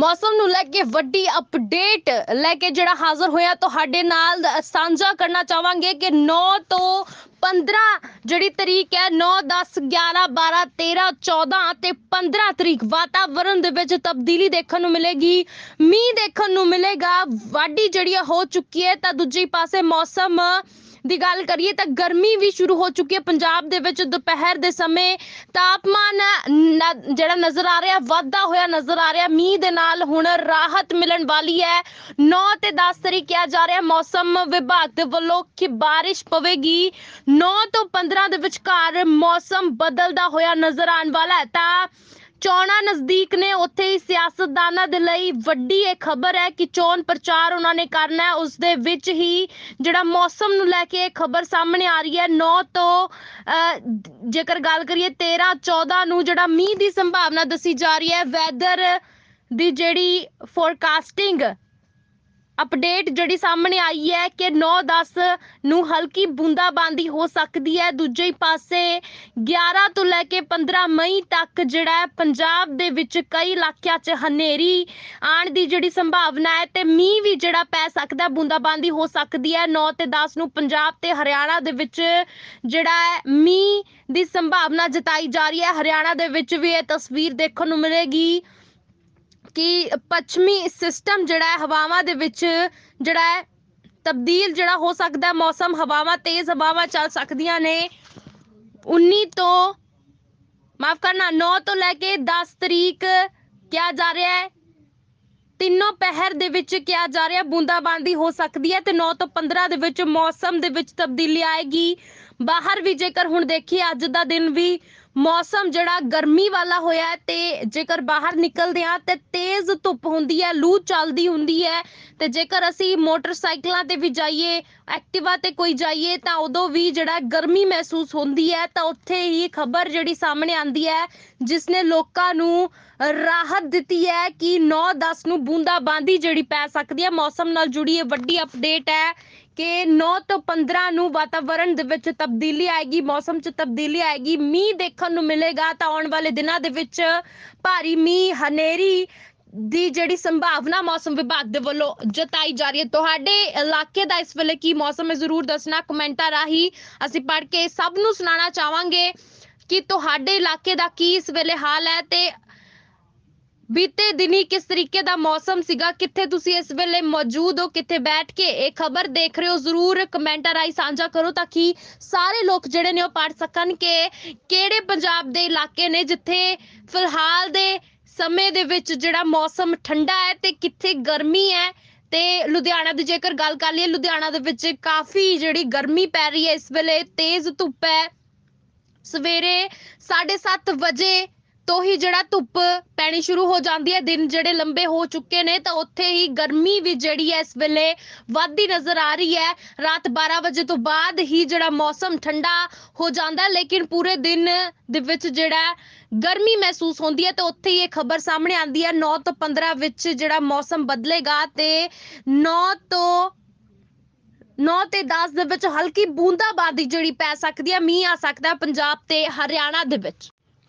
ਮੌਸਮ ਨੂੰ ਲੈ ਕੇ ਵੱਡੀ ਅਪਡੇਟ ਲੈ ਕੇ ਜਿਹੜਾ ਹਾਜ਼ਰ ਹੋਇਆ, ਤੁਹਾਡੇ ਨਾਲ ਸਾਂਝਾ ਕਰਨਾ ਚਾਹਾਂਗੇ ਕਿ 9 ਤੋਂ 15 ਜਿਹੜੀ ਤਰੀਕ ਹੈ 9 10 11 12 13 14 ਤੇ 15 ਤਰੀਕ ਵਾਤਾਵਰਣ ਦੇ ਵਿੱਚ ਤਬਦੀਲੀ ਦੇਖਣ ਨੂੰ ਮਿਲੇਗੀ, ਮੀਂਹ ਦੇਖਣ ਨੂੰ ਮਿਲੇਗਾ, ਵਾਢੀ ਜਿਹੜੀ ਹੈ ਹੋ ਚੁੱਕੀ ਹੈ, ਤਾਂ ਦੂਜੇ ਪਾਸੇ ਮੌਸਮ ਦੀ ਗੱਲ ਕਰੀਏ ਤਾਂ ਗਰਮੀ ਵੀ ਸ਼ੁਰੂ ਹੋ ਚੁੱਕੀ ਹੈ। ਪੰਜਾਬ ਦੇ ਵਿੱਚ ਦੁਪਹਿਰ ਦੇ ਸਮੇਂ ਤਾਪਮਾਨ ਜਿਹੜਾ ਨਜ਼ਰ ਆ ਰਿਹਾ, ਵਾਧਾ ਹੋਇਆ ਨਜ਼ਰ ਆ ਰਿਹਾ। ਮੀਂਹ ਦੇ ਨਾਲ ਹੁਣ ਰਾਹਤ ਮਿਲਣ ਵਾਲੀ ਹੈ। 9 ਤੇ 10 ਤਰੀਕ ਕਿਹਾ ਜਾ ਰਿਹਾ। ਮੌਸਮ ਵਿਭਾਗ ਦੇ ਵੱਲੋਂ ਕਿ ਬਾਰਿਸ਼ ਪਵੇਗੀ। 9 ਤੋਂ 15 ਦੇ ਵਿਚਕਾਰ ਮੌਸਮ ਬਦਲਦਾ ਹੋਇਆ ਨਜ਼ਰ ਆਉਣ ਵਾਲਾ ਹੈ। ਤਾਂ ਚੋਣਾਂ ਨਜ਼ਦੀਕ ਨੇ ਉੱਥੇ ਹੀ ਸਿਆਸਤਦਾਨਾਂ ਦੇ ਲਈ ਵੱਡੀ ਇਹ ਖਬਰ ਹੈ ਕਿ ਚੋਣ ਪ੍ਰਚਾਰ ਉਹਨਾਂ ਨੇ ਕਰਨਾ ਹੈ। ਉਸ ਦੇ ਵਿੱਚ ਹੀ ਜਿਹੜਾ ਮੌਸਮ ਨੂੰ ਲੈ ਕੇ ਇਹ ਖਬਰ ਸਾਹਮਣੇ ਆ ਰਹੀ ਹੈ 9 ਤੋਂ ਅਹ, ਜੇਕਰ ਗੱਲ ਕਰੀਏ 13 14 ਨੂੰ ਜਿਹੜਾ ਮੀਂਹ ਦੀ ਸੰਭਾਵਨਾ ਦੱਸੀ ਜਾ ਰਹੀ ਹੈ ਵੈਦਰ ਦੀ ਜਿਹੜੀ ਫੋਰਕਾਸਟਿੰਗ ਅਪਡੇਟ ਜਿਹੜੀ ਸਾਹਮਣੇ ਆਈ ਹੈ ਕਿ 9-10 ਨੂੰ ਹਲਕੀ ਬੂੰਦਾਬਾਂਦੀ ਹੋ ਸਕਦੀ ਹੈ। ਦੂਜੇ ਹੀ ਪਾਸੇ 11 ਤੋਂ ਲੈ ਕੇ 15 ਮਈ ਤੱਕ ਜਿਹੜਾ ਪੰਜਾਬ ਦੇ ਵਿੱਚ ਕਈ ਇਲਾਕਿਆਂ 'ਚ ਹਨੇਰੀ ਆਣ ਦੀ ਜਿਹੜੀ ਸੰਭਾਵਨਾ ਹੈ ਤੇ ਮੀਂਹ ਵੀ ਜਿਹੜਾ ਪੈ ਸਕਦਾ, ਬੂੰਦਾਬਾਂਦੀ ਹੋ ਸਕਦੀ ਹੈ। 9 ਤੇ 10 ਨੂੰ ਪੰਜਾਬ ਤੇ ਹਰਿਆਣਾ ਦੇ ਵਿੱਚ ਜਿਹੜਾ ਹੈ, ਮੀਂਹ ਦੀ ਸੰਭਾਵਨਾ ਜਤਾਈ ਜਾ ਰਹੀ ਹੈ। ਹਰਿਆਣਾ ਦੇ ਵਿੱਚ ਵੀ ਇਹ ਤਸਵੀਰ ਦੇਖਣ ਨੂੰ ਮਿਲੇਗੀ। ਕਿ ਪੱਛਮੀ ਸਿਸਟਮ ਜਿਹੜਾ ਹੈ ਹਵਾਵਾਂ ਦੇ ਵਿੱਚ ਜਿਹੜਾ ਹੈ ਤਬਦੀਲ ਜਿਹੜਾ ਹੋ ਸਕਦਾ ਮੌਸਮ ਹਵਾਵਾਂ, ਤੇਜ਼ ਹਵਾਵਾਂ ਚੱਲ ਸਕਦੀਆਂ ਨੇ। 19 ਤੋਂ, ਮਾਫ ਕਰਨਾ 9 ਤੋਂ ਲੈ ਕੇ 10 ਤਰੀਕ ਕਿਹਾ ਜਾ ਰਿਹਾ ਹੈ। ਤਿੰਨੋਂ ਪਹਿਰ ਦੇ ਵਿੱਚ ਕਿਹਾ ਜਾ ਰਿਹਾ, ਬੂੰਦਾਬਾਂਦੀ ਹੋ ਸਕਦੀ ਹੈ ਤੇ 9 ਤੋਂ 15 ਦੇ ਵਿੱਚ ਮੌਸਮ ਦੇ ਵਿੱਚ ਤਬਦੀਲੀ ਆਏਗੀ। ਬਾਹਰ ਵੀ ਜੇਕਰ ਹੁਣ ਦੇਖੀਏ, ਅੱਜ ਦਾ ਦਿਨ ਵੀ ਮੌਸਮ ਜਿਹੜਾ ਗਰਮੀ ਵਾਲਾ ਹੋਇਆ ਹੈ ਤੇ ਜੇਕਰ ਬਾਹਰ ਨਿਕਲਦੇ ਆ ਤੇ ਤੇਜ਼ ਧੁੱਪ ਹੁੰਦੀ ਹੈ, ਲੂ ਚੱਲਦੀ ਹੁੰਦੀ ਹੈ ਤੇ ਜੇਕਰ ਅਸੀਂ ਮੋਟਰਸਾਈਕਲਾਂ ਤੇ ਵੀ ਜਾਈਏ, ਐਕਟਿਵਾ ਤੇ ਕੋਈ ਜਾਈਏ ਤਾਂ ਉਦੋਂ ਵੀ ਜਿਹੜਾ ਗਰਮੀ ਮਹਿਸੂਸ ਹੁੰਦੀ ਹੈ ਤਾਂ ਉੱਥੇ ਹੀ ਖਬਰ ਜਿਹੜੀ ਸਾਹਮਣੇ ਆਂਦੀ ਹੈ, ਜਿਸ ਨੇ ਲੋਕਾਂ ਨੂੰ ਰਾਹਤ ਦਿੱਤੀ ਹੈ ਕਿ 9-10 ਨੂੰ ਬੂੰਦਾਬਾਂਦੀ ਜਿਹੜੀ ਪੈ ਸਕਦੀ ਹੈ। ਮੌਸਮ ਨਾਲ ਜੁੜੀ ਇਹ ਵੱਡੀ ਅਪਡੇਟ ਹੈ ਕਿ 9 ਤੋਂ 15 ਨੂੰ ਵਾਤਾਵਰਣ ਦੇ ਵਿੱਚ ਤਬਦੀਲੀ ਆਏਗੀ, ਮੌਸਮ 'ਚ ਤਬਦੀਲੀ ਆਏਗੀ, ਮੀਂਹ ਦੇਖਣ ਨੂੰ ਮਿਲੇਗਾ ਤਾਂ ਆਉਣ ਵਾਲੇ ਦਿਨਾਂ ਦੇ ਵਿੱਚ ਭਾਰੀ ਮੀਂਹ, ਹਨੇਰੀ ਦੀ ਜਿਹੜੀ ਸੰਭਾਵਨਾ ਮੌਸਮ ਵਿਭਾਗ ਦੇ ਵੱਲੋਂ ਜਤਾਈ ਜਾ ਰਹੀ ਹੈ। ਤੁਹਾਡੇ ਇਲਾਕੇ ਦਾ ਇਸ ਵੇਲੇ ਕੀ ਮੌਸਮ ਹੈ? ਜ਼ਰੂਰ ਦੱਸਣਾ ਕਮੈਂਟਾਂ ਰਾਹੀਂ। ਅਸੀਂ ਪੜ੍ਹ ਕੇ ਸਭ ਨੂੰ ਸੁਣਾਉਣਾ ਚਾਹਾਂਗੇ ਕਿ ਤੁਹਾਡੇ ਇਲਾਕੇ ਦਾ ਕੀ ਇਸ ਵੇਲੇ ਹਾਲ ਹੈ ਤੇ ਬੀਤੇ ਦਿਨੀ ਕਿਸ ਤਰੀਕੇ ਦਾ ਮੌਸਮ ਸੀਗਾ? ਕਿੱਥੇ ਤੁਸੀਂ ਇਸ ਵੇਲੇ ਮੌਜੂਦ ਹੋ? ਕਿੱਥੇ ਬੈਠ ਕੇ ਇਹ ਖਬਰ ਦੇਖ ਰਹੇ ਹੋ? ਜ਼ਰੂਰ ਕਮੈਂਟਾਂ ਰਾਹੀਂ ਸਾਂਝਾ ਕਰੋ ਤਾਂ ਕਿ ਸਾਰੇ ਲੋਕ ਜਿਹੜੇ ਨੇ ਉਹ ਪੜ ਸਕਣ ਕਿ ਕਿਹੜੇ ਪੰਜਾਬ ਦੇ ਇਲਾਕੇ ਨੇ ਜਿੱਥੇ ਫਿਲਹਾਲ ਦੇ ਸਮੇਂ ਦੇ ਵਿੱਚ ਜਿਹੜਾ ਮੌਸਮ ਠੰਡਾ ਹੈ ਤੇ ਕਿੱਥੇ ਗਰਮੀ ਹੈ? ਤੇ ਲੁਧਿਆਣਾ ਦੀ ਜੇਕਰ ਗੱਲ ਕਰ ਲਈਏ, ਲੁਧਿਆਣਾ ਦੇ ਵਿੱਚ ਕਾਫੀ ਜਿਹੜੀ ਗਰਮੀ ਪੈ ਰਹੀ ਹੈ, ਇਸ ਵੇਲੇ ਤੇਜ਼ ਧੁੱਪ ਹੈ। ਸਵੇਰੇ 7:30 ਵਜੇ ਤੋਂ ਹੀ ਜਿਹੜਾ ਧੁੱਪ ਪੈਣੀ ਸ਼ੁਰੂ ਹੋ ਜਾਂਦੀ ਹੈ, ਦਿਨ ਜਿਹੜੇ ਲੰਬੇ ਹੋ ਚੁੱਕੇ ਨੇ, ਤਾਂ ਉੱਥੇ ਹੀ ਗਰਮੀ ਵੀ ਜਿਹੜੀ ਹੈ ਇਸ ਵੇਲੇ ਵੱਧਦੀ ਨਜ਼ਰ ਆ ਰਹੀ ਹੈ। ਰਾਤ 12 ਵਜੇ ਤੋਂ ਬਾਅਦ ਹੀ ਜਿਹੜਾ ਮੌਸਮ ਠੰਡਾ ਹੋ ਜਾਂਦਾ ਲੇਕਿਨ ਪੂਰੇ ਦਿਨ ਦੇ ਵਿੱਚ ਜਿਹੜਾ ਗਰਮੀ ਮਹਿਸੂਸ ਹੁੰਦੀ ਹੈ, ਤੇ ਉੱਥੇ ਹੀ ਇਹ ਖਬਰ ਸਾਹਮਣੇ ਆਂਦੀ ਹੈ। 9 ਤੋਂ 15 ਵਿੱਚ ਜਿਹੜਾ ਮੌਸਮ ਬਦਲੇਗਾ ਤੇ 9 ਤੋਂ 9 ਤੇ 10 ਦੇ ਵਿੱਚ ਹਲਕੀ ਬੂੰਦਾਬਾਦੀ ਜਿਹੜੀ ਪੈ ਸਕਦੀ ਹੈ, ਮੀਂਹ ਆ ਸਕਦਾ ਪੰਜਾਬ ਤੇ ਹਰਿਆਣਾ ਦੇ ਵਿੱਚ।